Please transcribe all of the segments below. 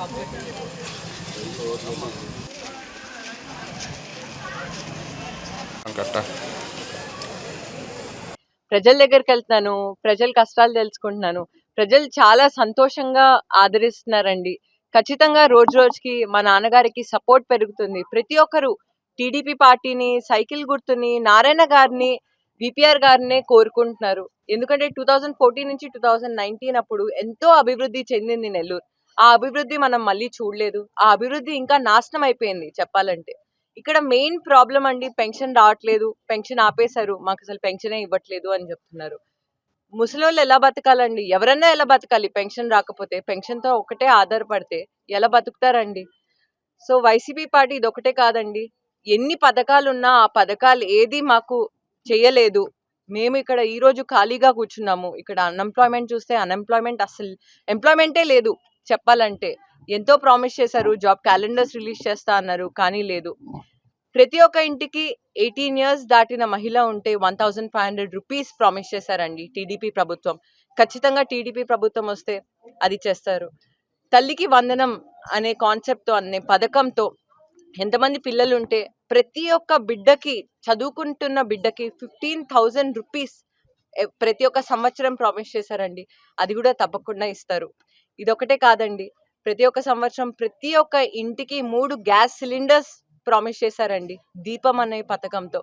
ప్రజల దగ్గరికి వెళ్తున్నాను ప్రజల కష్టాలు తెలుసుకుంటున్నాను. ప్రజలు చాలా సంతోషంగా ఆదరిస్తున్నారండి. ఖచ్చితంగా రోజు రోజుకి మా నాన్నగారికి సపోర్ట్ పెరుగుతుంది. ప్రతి ఒక్కరు టీడీపీ పార్టీని సైకిల్ గుర్తుని నారాయణ గారిని విపిఆర్ గారినే కోరుకుంటున్నారు. ఎందుకంటే టూ థౌజండ్ ఫోర్టీన్ నుంచి టూ థౌజండ్ నైన్టీన్ అప్పుడు ఎంతో అభివృద్ధి చెందింది నెల్లూరు. ఆ అభివృద్ధి మనం మళ్ళీ చూడలేదు. ఆ అభివృద్ధి ఇంకా నాశనం అయిపోయింది చెప్పాలంటే. ఇక్కడ మెయిన్ ప్రాబ్లం అండి పెన్షన్ రావట్లేదు పెన్షన్ ఆపేశారు మాకు అసలు పెన్షనే ఇవ్వట్లేదు అని చెప్తున్నారు. ముసలోళ్ళు ఎలా బతకాలండి? ఎవరన్నా ఎలా బతకాలి? పెన్షన్ రాకపోతే పెన్షన్తో ఒకటే ఆధారపడితే ఎలా బతుకుతారండి? సో వైసీపీ పార్టీ ఇది ఒకటే కాదండి. ఎన్ని పథకాలు ఉన్నా ఆ పథకాలు ఏది మాకు చేయలేదు. మేము ఇక్కడ ఈరోజు ఖాళీగా కూర్చున్నాము. ఇక్కడ అన్ఎంప్లాయ్మెంట్ చూస్తే అన్ఎంప్లాయ్మెంట్ అసలు ఎంప్లాయ్మెంటే లేదు. చెప్పాలంటే ఎంతో ప్రామిస్ చేశారు జాబ్ క్యాలెండర్స్ రిలీజ్ చేస్తా అన్నారు కానీ లేదు. ప్రతి ఒక్క ఇంటికి ఎయిటీన్ ఇయర్స్ దాటిన మహిళ ఉంటే one thousand five hundred rupees promise చేశారండి టీడీపీ ప్రభుత్వం. ఖచ్చితంగా టీడీపీ ప్రభుత్వం వస్తే అది చేస్తారు. తల్లికి వందనం అనే కాన్సెప్ట్తో అనే పథకంతో ఎంతమంది పిల్లలు ఉంటే ప్రతి ఒక్క బిడ్డకి చదువుకుంటున్న బిడ్డకి ఫిఫ్టీన్ థౌజండ్ రూపీస్ ప్రతి ఒక్క సంవత్సరం ప్రామిస్ చేశారండి. అది కూడా తప్పకుండా ఇస్తారు. ఇదొకటే కాదండి. ప్రతి ఒక్క సంవత్సరం ప్రతి ఒక్క ఇంటికి మూడు గ్యాస్ సిలిండర్స్ ప్రామిస్ చేశారండి దీపం అనే పథకంతో.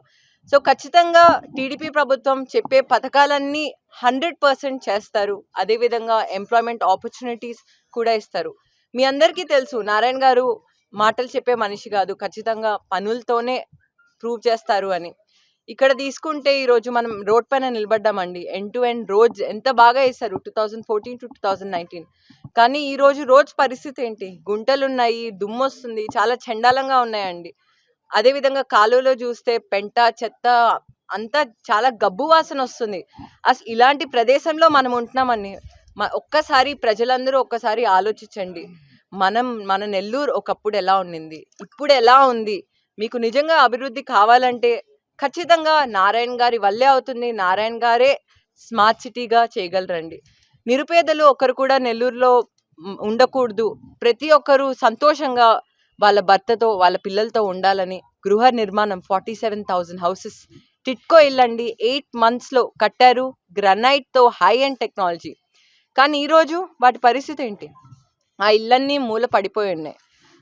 సో ఖచ్చితంగా టీడీపీ ప్రభుత్వం చెప్పే పథకాలన్నీ హండ్రెడ్ పర్సెంట్ చేస్తారు. అదేవిధంగా ఎంప్లాయ్మెంట్ ఆపర్చునిటీస్ కూడా ఇస్తారు. మీ అందరికీ తెలుసు నారాయణ గారు మాటలు చెప్పే మనిషి కాదు ఖచ్చితంగా పనులతోనే ప్రూవ్ చేస్తారు అని. ఇక్కడ తీసుకుంటే ఈరోజు మనం రోడ్ పైన నిలబడ్డామండి. ఎండ్ టు ఎండ్ రోడ్స్ ఎంత బాగా వేశారు? Two thousand fourteen to two thousand nineteen కానీ ఈ రోజు రోజు పరిస్థితి ఏంటి గుంటలు ఉన్నాయి దుమ్ము వస్తుంది చాలా చండాలంగా ఉన్నాయండి. అదేవిధంగా కాలువలో చూస్తే పెంట చెత్త అంతా చాలా గబ్బు వాసన వస్తుంది. అసలు ఇలాంటి ప్రదేశంలో మనం ఉంటున్నామని మ- ఒక్కసారి ప్రజలందరూ ఒక్కసారి ఆలోచించండి. మనం మన నెల్లూరు ఒకప్పుడు ఎలా ఉండింది? ఇప్పుడు ఎలా ఉంది? మీకు నిజంగా అభివృద్ధి కావాలంటే ఖచ్చితంగా నారాయణ గారి వల్లే అవుతుంది. నారాయణ గారే స్మార్ట్ సిటీగా చేయగలరండి. నిరుపేదలు ఒకరు కూడా నెల్లూరులో ఉండకూడదు. ప్రతి ఒక్కరూ సంతోషంగా వాళ్ళ భర్తతో వాళ్ళ పిల్లలతో ఉండాలని గృహ నిర్మాణం forty seven thousand houses. TIDCO ఇల్లండి eight మంత్స్లో కట్టారు గ్రనైట్తో హై అండ్ టెక్నాలజీ. కానీ ఈరోజు వాటి పరిస్థితి ఏంటి? ఆ ఇళ్ళన్నీ మూల పడిపోయి ఉన్నాయి.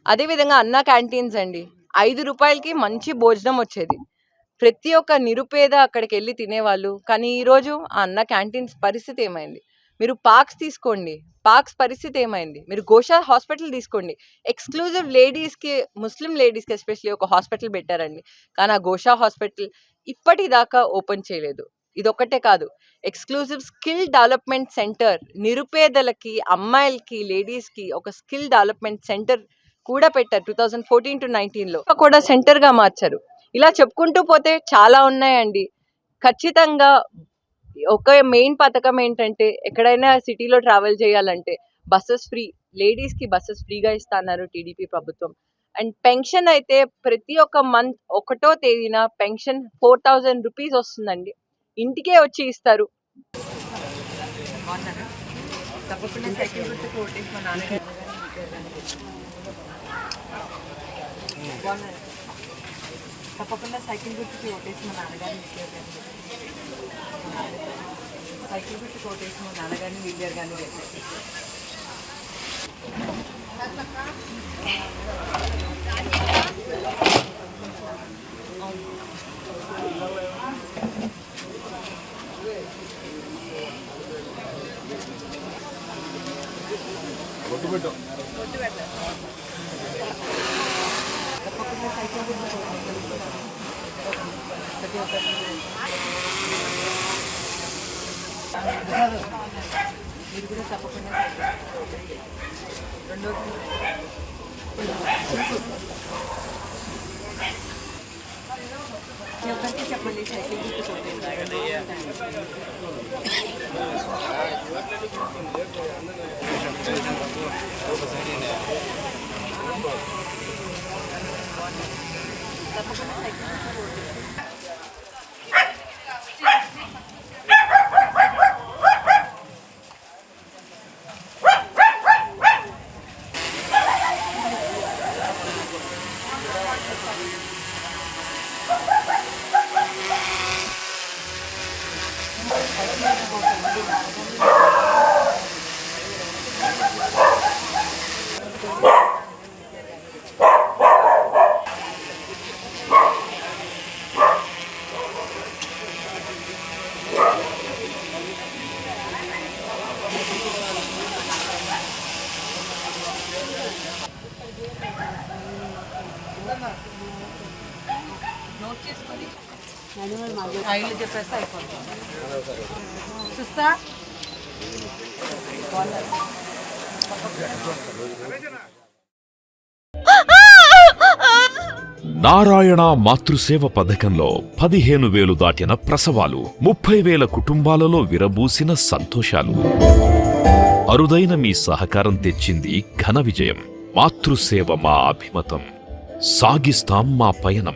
అదేవిధంగా అన్న క్యాంటీన్స్ అండి ఐదు రూపాయలకి మంచి భోజనం వచ్చేది. ప్రతి ఒక్క నిరుపేద అక్కడికి వెళ్ళి తినేవాళ్ళు. కానీ ఈరోజు ఆ అన్న క్యాంటీన్స్ పరిస్థితి ఏమైంది? మీరు పార్క్స్ తీసుకోండి. పార్క్స్ పరిస్థితి ఏమైంది? మీరు గోషా హాస్పిటల్ తీసుకోండి. ఎక్స్క్లూజివ్ లేడీస్కి ముస్లిం లేడీస్కి ఎస్పెషల్లీ ఒక హాస్పిటల్ పెట్టారండి. కానీ ఆ గోషా హాస్పిటల్ ఇప్పటిదాకా ఓపెన్ చేయలేదు. ఇదొక్కటే కాదు. ఎక్స్క్లూజివ్ స్కిల్ డెవలప్మెంట్ సెంటర్ నిరుపేదలకి అమ్మాయిలకి లేడీస్కి ఒక స్కిల్ డెవలప్మెంట్ సెంటర్ కూడా పెట్టారు టూ థౌజండ్ ఫోర్టీన్ టు నైన్టీన్లో. కూడా సెంటర్గా మార్చారు. ఇలా చెప్పుకుంటూ పోతే చాలా ఉన్నాయండి. ఖచ్చితంగా ఒక మెయిన్ పథకం ఏంటంటే ఎక్కడైనా సిటీలో ట్రావెల్ చేయాలంటే బస్సెస్ ఫ్రీ లేడీస్కి బస్సెస్ ఫ్రీగా ఇస్తున్నారు టీడీపీ ప్రభుత్వం. అండ్ పెన్షన్ అయితే ప్రతి ఒక్క మంత్ ఒకటో తేదీన పెన్షన్ ఫోర్ థౌజండ్ రూపీస్ వస్తుందండి. ఇంటికే వచ్చి ఇస్తారు. తప్పకుండా సైకిల్ గుర్తుకి ఓటేసి మా నాన్నగారు సైకిల్ గుర్తుకి ఓటేసి మా నాన్నగారిని గెలిపారు తప్పకుండా సైకిల్ గుర్తుకు ఓటేసి ప్రతి ఒక్కరికి మీరు కూడా తప్పకుండా రెండోది చెప్పండి సైకిల్ తప్పకుండా సైకిల్ ఆయిల్ చెప్పేస్తే అయిపోతుంది. చూస్తా? నారాయణ మాతృసేవ పథకంలో పదిహేను వేలు దాటిన ప్రసవాలు ముప్పై వేల కుటుంబాలలో విరబూసిన సంతోషాలు. అరుదైన మీ సహకారం తెచ్చింది ఘన విజయం. మాతృసేవ మా అభిమతం. సాగిస్తాం మా పయనం.